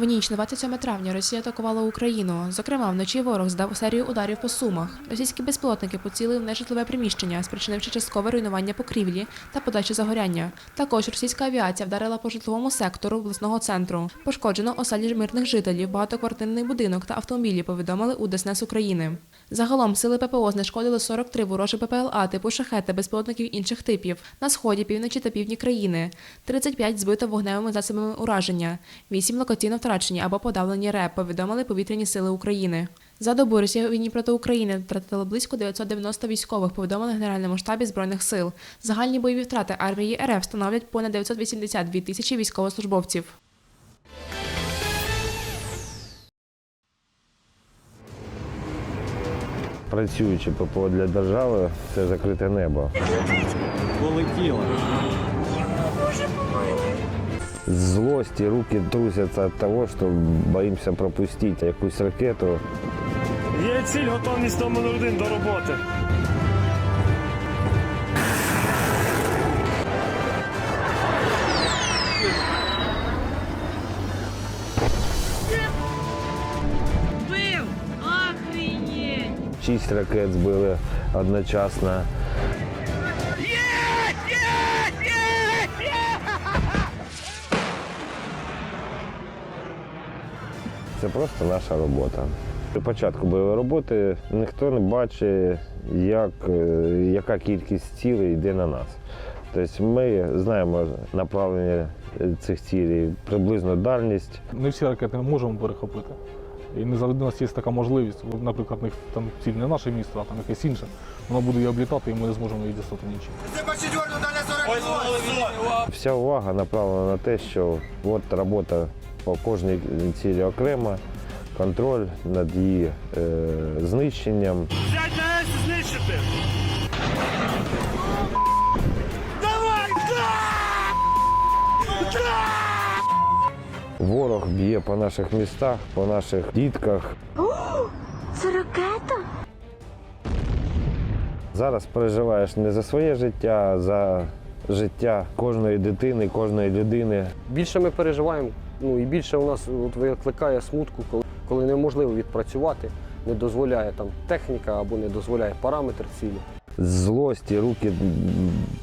В ніч на 27 травня Росія атакувала Україну. Зокрема, вночі ворог здав серію ударів по сумах. Російські безпілотники поцілили в нежитлове приміщення, спричинивши часткове руйнування покрівлі та подачу загоряння. Також російська авіація вдарила по житловому сектору обласного центру. Пошкоджено оселі мирних жителів, багатоквартирний будинок та автомобілі. Повідомили у ДСНС України. Загалом сили ППО знешкодили 43 ворожі ППЛА типу шахет та безпілотників інших типів на сході, півночі та півдні країни. 35 збито вогневими засобами ураження, 8 локаційно втрачені або подавлені РЕП, повідомили повітряні сили України. За добу Росія у війні проти України втратила близько 990 військових, повідомили в Генеральному штабі збройних сил. Загальні бойові втрати армії РФ становлять понад 982 тисячі військовослужбовців. Працюючи ППО для держави, це закрите небо. Полетіло. Злості руки трусяться від того, що боїмося пропустити якусь ракету. Є ціль, готовність номер один до роботи. Бив! Охренеть! Шість ракет збили одночасно. Це просто наша робота. При початку бойової роботи ніхто не бачить, як, е, яка кількість цілей йде на нас. Тобто ми знаємо направлення е, цих цілей, приблизно дальність. Не всі ракети ми можемо перехопити. І не завжди у нас є така можливість. Наприклад, в них там ціль не наше місто, а там якесь інше. Воно буде її облітати, і ми не зможемо її дістати нічим. Вся увага направлена на те, що от робота по кожній цілі окремо, контроль над її е, знищенням. Взять на С і знищити. Давай! Ворог б'є по наших містах, по наших дітках. Це ракета? Зараз переживаєш не за своє життя, а за життя кожної дитини, кожної людини. Більше ми переживаємо, ну і більше у нас от викликає смутку, коли, коли неможливо відпрацювати, не дозволяє там техніка або не дозволяє параметр цілі. Злості руки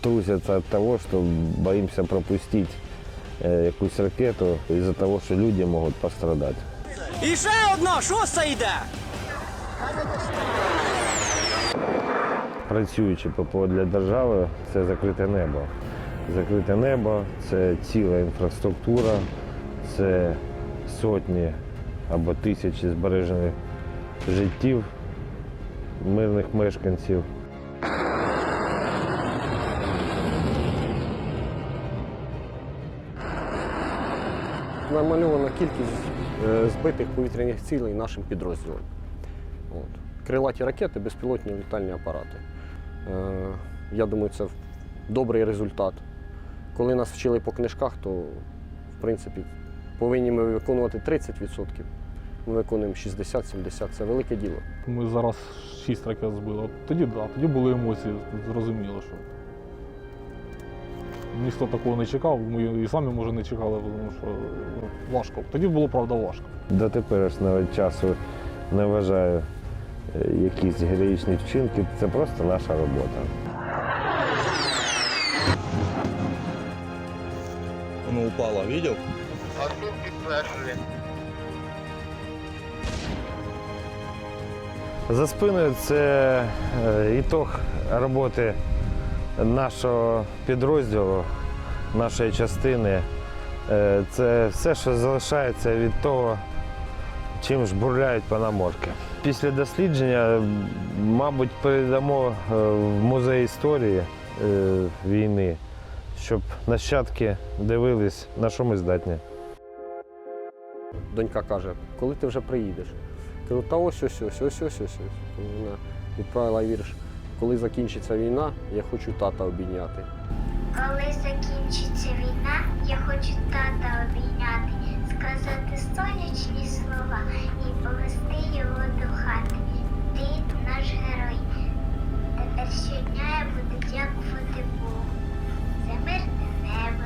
трусяться від того, що боїмося пропустити е, якусь ракету із-за того, що люди можуть пострадати. І ще одна, шоста йде. Працюючи ППО для держави, це закрите небо. Закрите небо це ціла інфраструктура, це сотні або тисячі збережених життів мирних мешканців. Намальована кількість е, збитих повітряних цілей нашим підрозділом. От. Крилаті ракети, безпілотні літальні апарати. Е, я думаю, це добрий результат. Коли нас вчили по книжках, то в принципі повинні ми виконувати 30%. Ми виконуємо 60-70%. Це велике діло. Ми зараз шість ракет збили. От тоді да, тоді були емоції, зрозуміло, що ніхто такого не чекав, ми і самі може не чекали, тому що ну, важко. Тоді було правда важко. До теперішнього часу не вважаю е, якісь героїчні вчинки. Це просто наша робота. Оно упало, видел? За спиною це е, ітог роботи нашого підрозділу, нашої частини. Е, Це все, що залишається від того, чим ж бурляють панаморки. Після дослідження, мабуть, передамо е, в музей історії війни, щоб нащадки дивились, на що ми здатні. Донька каже, коли ти вже приїдеш? Кажу, та ось ось ось ось ось ось. Вона відправила вірш. Коли закінчиться війна, я хочу тата обійняти. Коли закінчиться війна, я хочу тата обійняти, сказати сонячні слова і повести його до хати. Ти наш герой. Тепер щодня я буду дякувати Богу за мирне небо,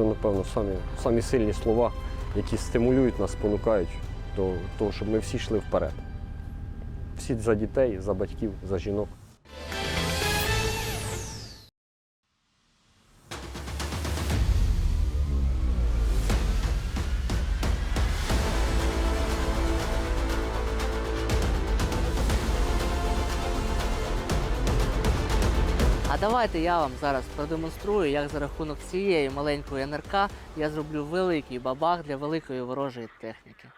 Це, напевно, самі, самі сильні слова, які стимулюють нас, спонукають до того, щоб ми всі йшли вперед. Всі за дітей, за батьків, за жінок. Давайте я вам зараз продемонструю, як за рахунок цієї маленької НРК я зроблю великий бабах для великої ворожої техніки.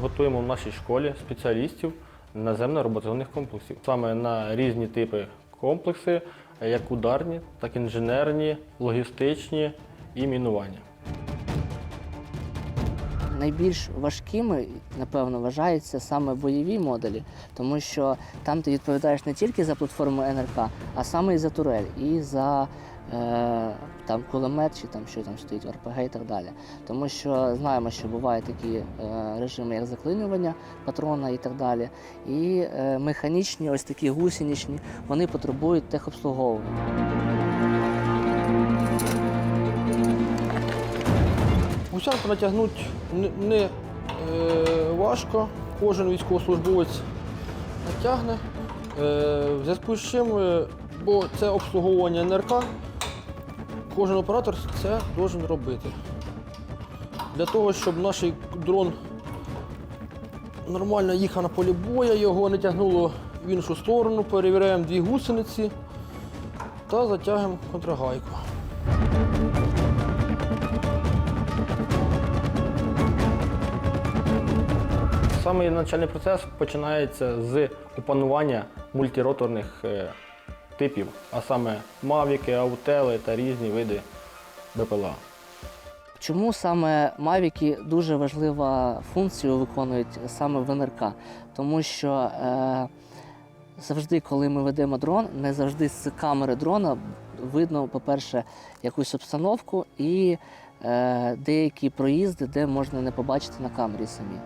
Готуємо в нашій школі спеціалістів наземно-роботизованих комплексів. Саме на різні типи комплекси, як ударні, так і інженерні, логістичні і мінування. Найбільш важкими, напевно, вважаються саме бойові модулі, тому що там ти відповідаєш не тільки за платформу НРК, а саме і за турель, і за там, кулемет, чи там що там стоїть, РПГ і так далі. Тому що знаємо, що бувають такі е, режими, як заклинювання патрона і так далі. І е, механічні, ось такі гусеничні, вони потребують техобслуговування. Гусянку натягнути не, е, важко, кожен військовослужбовець натягне. Е, в зв'язку з чим, е, бо це обслуговування НРК, кожен оператор це має робити. Для того, щоб наш дрон нормально їхав на полі бою, його не тягнуло в іншу сторону, перевіряємо дві гусениці та затягуємо контрагайку. Саме навчальний процес починається з опанування мультироторних е, типів, а саме мавіки, аутели та різні види БПЛА. Чому саме Мавіки дуже важливу функцію виконують саме в НРК? Тому що е, завжди, коли ми ведемо дрон, не завжди з камери дрона видно, по-перше, якусь обстановку і е, деякі проїзди, де можна не побачити на камері самі.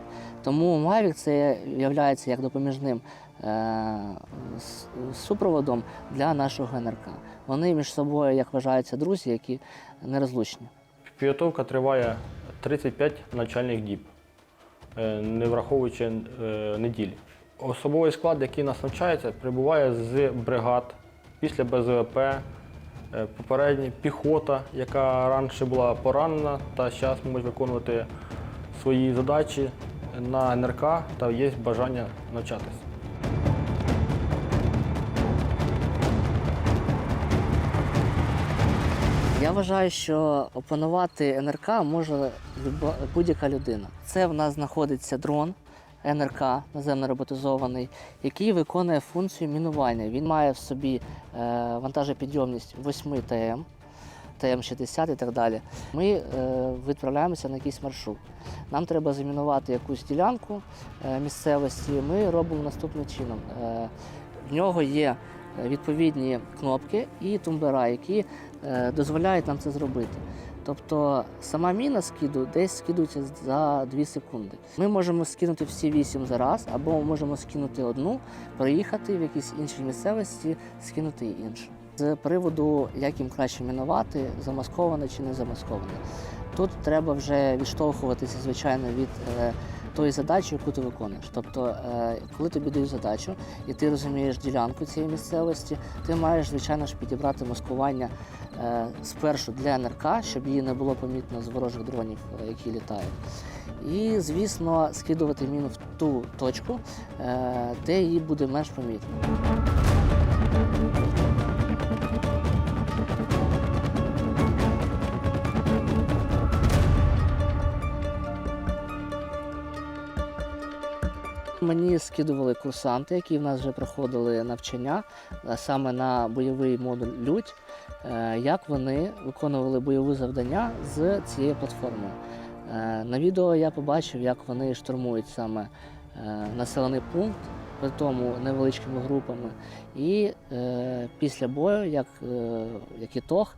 Тому Mavic це є як допоміжним е, с- супроводом для нашого НРК. Вони між собою, як вважаються, друзі, які нерозлучні. Підготовка триває 35 навчальних діб, е, не враховуючи е, неділі. Особовий склад, який нас навчається, прибуває з бригад після БЗВП, попередня піхота, яка раніше була поранена та зараз може виконувати свої задачі на НРК та є бажання навчатися. Я вважаю, що опанувати НРК може будь-яка людина. Це в нас знаходиться дрон НРК, наземно роботизований, який виконує функцію мінування. Він має в собі е, вантажопідйомність 8 ТМ, ТМ-60 і так далі. Ми е, відправляємося на якийсь маршрут. Нам треба замінувати якусь ділянку е, місцевості. Ми робимо наступним чином. В нього є відповідні кнопки і тумбера, які дозволяють нам це зробити. Тобто сама міна скиду десь скидується за 2 секунди. Ми можемо скинути всі 8 за раз, або можемо скинути одну, проїхати в якійсь іншій місцевості, скинути іншу. З приводу, як їм краще мінувати, замасковане чи не замасковане. Тут треба вже відштовхуватися, звичайно, від е, тої задачі, яку ти виконуєш. Тобто, е, коли тобі дають задачу, і ти розумієш ділянку цієї місцевості, ти маєш, звичайно ж, підібрати маскування е, спершу для НРК, щоб її не було помітно з ворожих дронів, е, які літають. І, звісно, скидувати міну в ту точку, е, де її буде менш помітно. Мені скидували курсанти, які в нас вже проходили навчання саме на бойовий модуль Людь, е, як вони виконували бойові завдання з цією платформою. Е, На відео я побачив, як вони штурмують саме е, населений пункт, при тому невеличкими групами. І е, після бою, як, е, як ітог,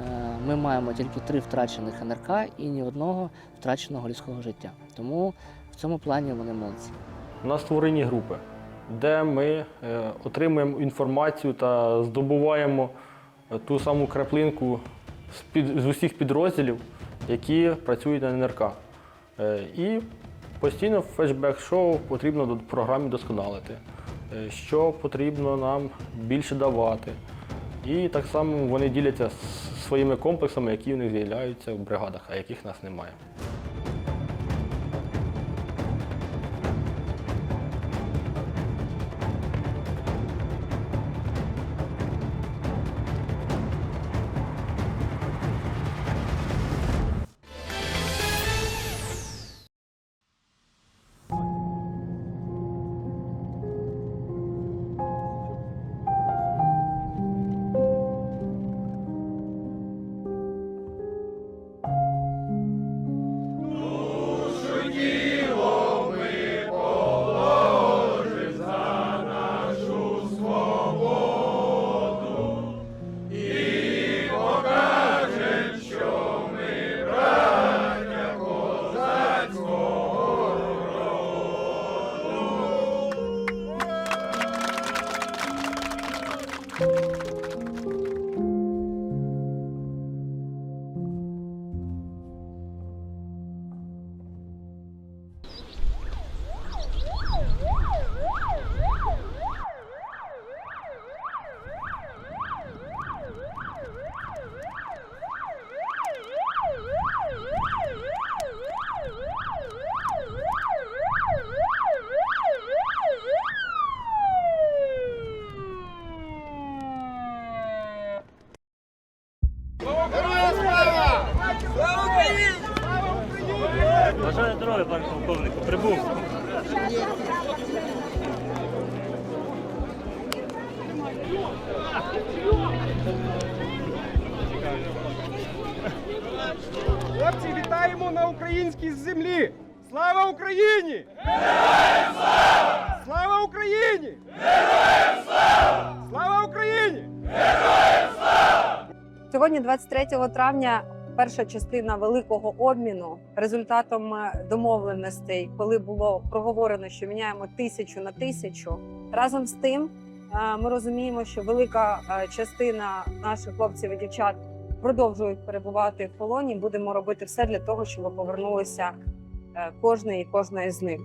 Е, Ми маємо тільки три втрачених НРК і ні одного втраченого людського життя. Тому в цьому плані вони молодці. У нас створені групи, де ми е, отримуємо інформацію та здобуваємо е, ту саму краплинку з, усіх підрозділів, які працюють на НРК. Е, І постійно в флешбек-шоу потрібно до програмі досконалити, е, що потрібно нам більше давати. І так само вони діляться своїми комплексами, які в них з'являються в бригадах, а яких в нас немає. Бажаю здоров'я, пане полковнику. Прибув. Хлопці, вітаємо на українській землі! Слава Україні! Героям слава! Слава Україні! Героям слава! Слава Україні! Сьогодні, 23 травня, перша частина великого обміну результатом е, домовленостей, коли було проговорено, що міняємо тисячу на тисячу. Разом з тим, е, ми розуміємо, що велика е, частина наших хлопців і дівчат продовжують перебувати в полоні. Будемо робити все для того, щоб повернулися кожний і кожна із них.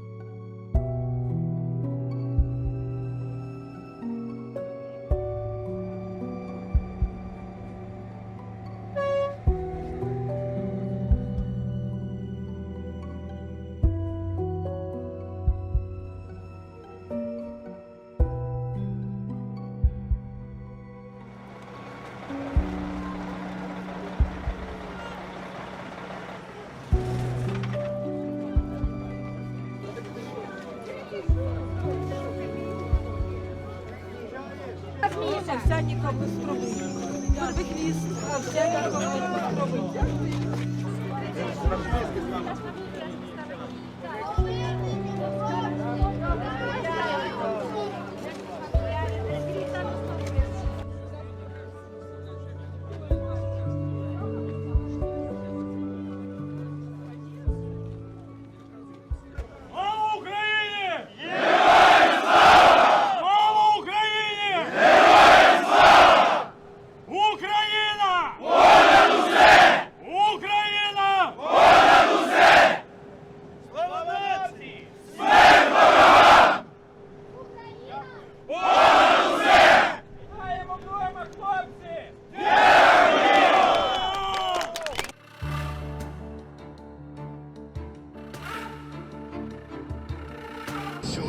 Овсяніка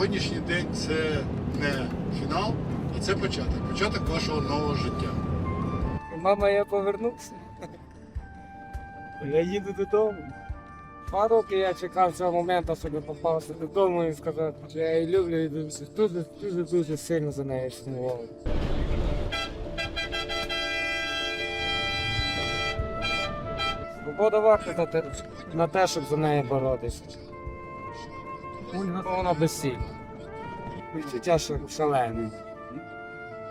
Сьогоднішній день це не фінал, а це початок. Початок вашого нового життя. Мама, я повернувся. Я їду додому. Два роки я чекав цього моменту, щоб попався додому і сказав, що я її люблю і дуже, дуже, дуже, дуже сильно за нею сумував. Свобода варта на те, щоб за неї боротися. Вона безсильна відчуття шалене.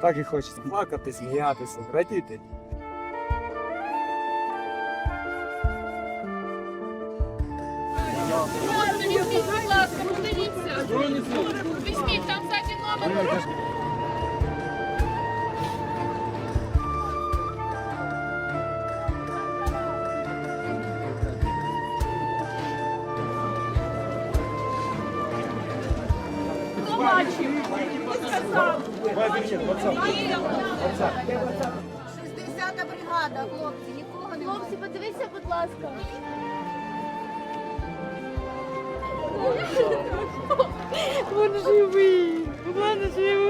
Так і хочеться плакати, сміятися, радіти. Візьміть, будь ласка, подивіться. Візьміть, там ззаді номер. 60-та бригада, хлопці, нікого не Хлопці, подивіться, будь ласка. Він живий! Він живий!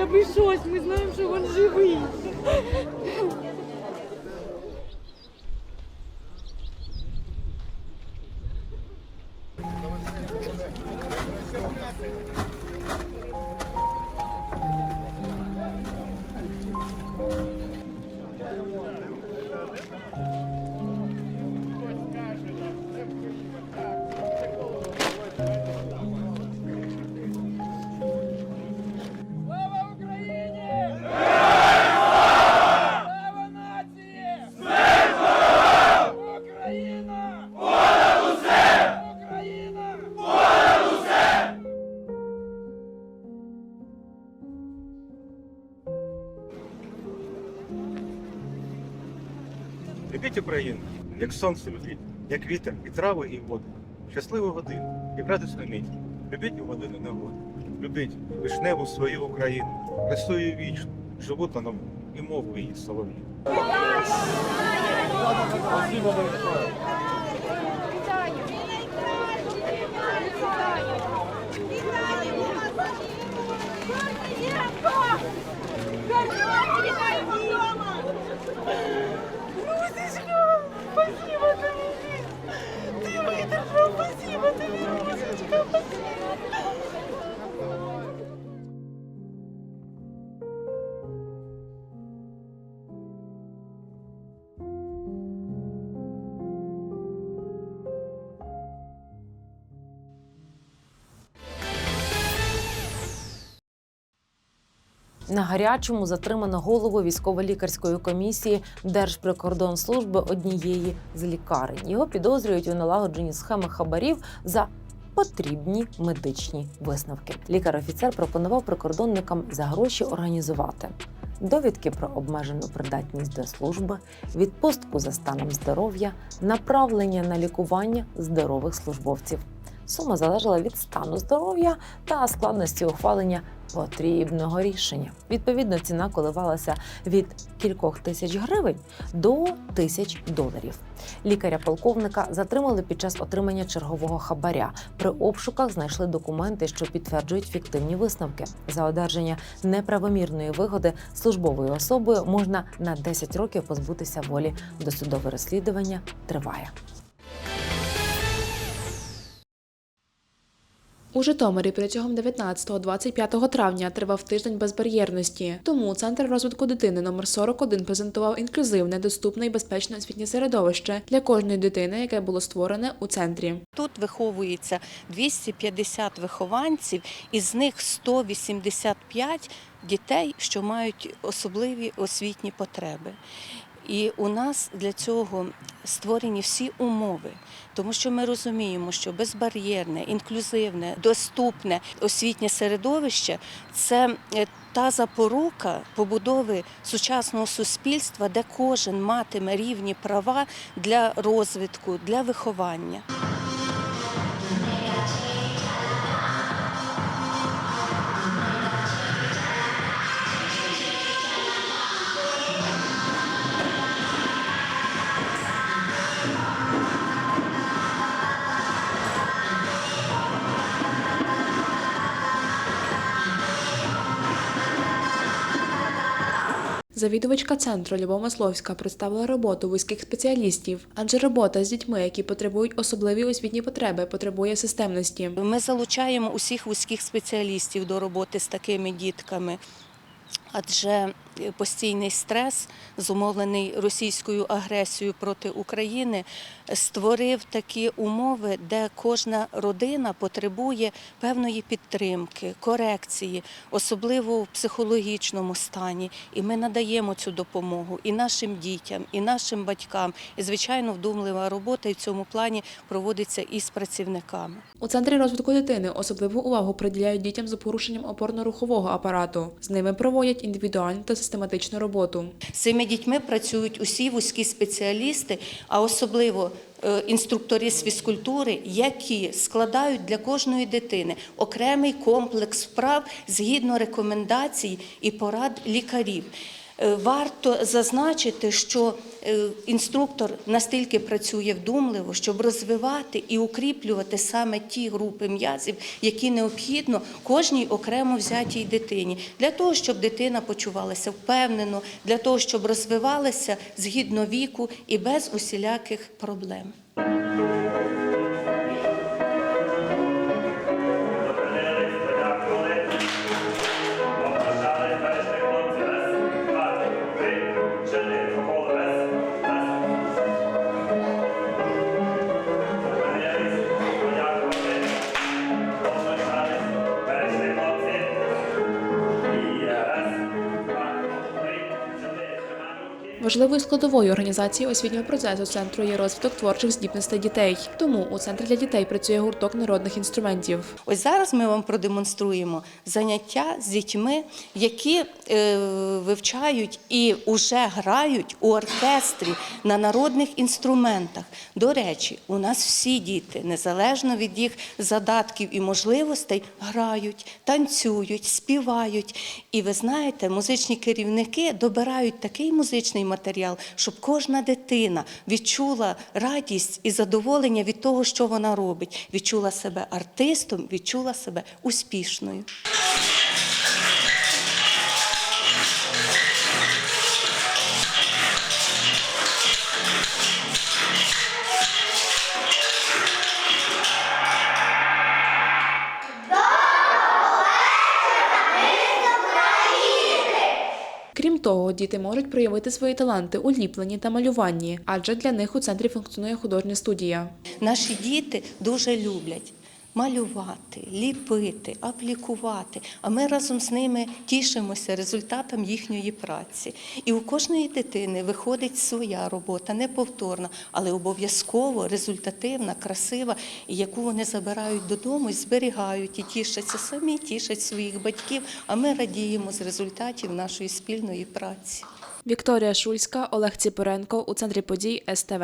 Хоча б щось, ми знаємо, що він живий. Як сонце любіть, як вітер, і трави, і воду. Щасливу годину і радісну мить. Любіть у годину негоди. Любіть вишневу свою Україну, красую вічну, живу та нову, і мову її солов'ю. На гарячому затримано голову військово-лікарської комісії Держприкордонслужби однієї з лікарень. Його підозрюють у налагодженні схеми хабарів за потрібні медичні висновки. Лікар-офіцер пропонував прикордонникам за гроші організувати довідки про обмежену придатність до служби, відпустку за станом здоров'я, направлення на лікування здорових службовців. Сума залежала від стану здоров'я та складності ухвалення потрібного рішення. Відповідно, ціна коливалася від кількох тисяч гривень до тисяч доларів. Лікаря-полковника затримали під час отримання чергового хабаря. При обшуках знайшли документи, що підтверджують фіктивні висновки. За одержання неправомірної вигоди службовою особою можна на 10 років позбутися волі. Досудове розслідування триває. У Житомирі протягом 19-25 травня тривав тиждень безбар'єрності. Тому центр розвитку дитини номер 41 презентував інклюзивне, доступне і безпечне освітнє середовище для кожної дитини, яке було створене у центрі. Тут виховується 250 вихованців, із них 185 дітей, що мають особливі освітні потреби. І у нас для цього створені всі умови, тому що ми розуміємо, що безбар'єрне, інклюзивне, доступне освітнє середовище це е, та запорука побудови сучасного суспільства, де кожен матиме рівні права для розвитку, для виховання. Завідувачка центру Любов Масловська представила роботу вузьких спеціалістів, адже робота з дітьми, які потребують особливі освітні потреби, потребує системності. Ми залучаємо усіх вузьких спеціалістів до роботи з такими дітками. Адже е, постійний стрес, зумовлений російською агресією проти України, створив такі умови, де кожна родина потребує певної підтримки, корекції, особливо в психологічному стані. І ми надаємо цю допомогу і нашим дітям, і нашим батькам. І, звичайно, вдумлива робота і в цьому плані проводиться і з працівниками. У центрі розвитку дитини особливу увагу приділяють дітям з порушенням опорно-рухового апарату. З ними проводять індивідуальну та систематичну роботу. З цими дітьми працюють усі вузькі спеціалісти, а особливо е, інструктори з фізкультури, які складають для кожної дитини окремий комплекс вправ згідно рекомендацій і порад лікарів. Е, Варто зазначити, що е, інструктор настільки працює вдумливо, щоб розвивати і укріплювати саме ті групи м'язів, які необхідно кожній окремо взятій дитині, для того, щоб дитина почувалася впевнено, для того, щоб розвивалася згідно віку і без усіляких проблем. Важливою складовою організації освітнього процесу центру є розвиток творчих здібностей дітей. Тому у центрі для дітей працює гурток народних інструментів. Ось зараз ми вам продемонструємо заняття з дітьми, які вивчають і вже грають у оркестрі на народних інструментах. До речі, у нас всі діти, незалежно від їх задатків і можливостей, грають, танцюють, співають. І ви знаєте, музичні керівники добирають такий музичний матеріал, щоб кожна дитина відчула радість і задоволення від того, що вона робить, відчула себе артистом, відчула себе успішною. Того, діти можуть проявити свої таланти у ліпленні та малюванні, адже для них у центрі функціонує художня студія. Наші діти дуже люблять малювати, ліпити, аплікувати. А ми разом з ними тішимося результатом їхньої праці. І у кожної дитини виходить своя робота, неповторна, але обов'язково результативна, красива, яку вони забирають додому і зберігають і тішаться самі, тішать своїх батьків. А ми радіємо з результатів нашої спільної праці. Вікторія Шульська, Олег Ціпоренко у центрі подій СТВ.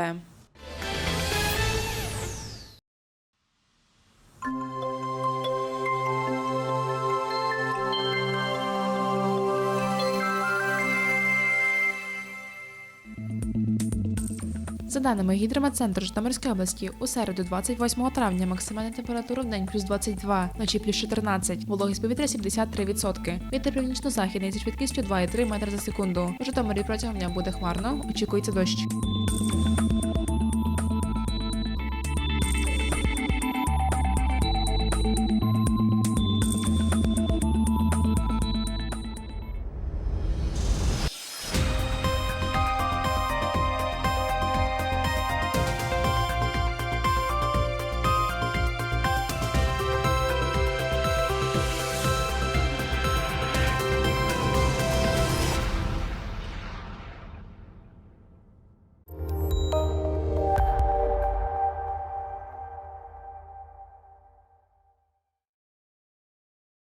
Даними гідрометцентру Житомирської області, у середу 28 травня максимальна температура в день плюс 22, вночі плюс 14, вологість повітря 73%. Вітер північно-західний зі швидкістю 2,3 метри за секунду. У Житомирі протягом дня буде хмарно, очікується дощ.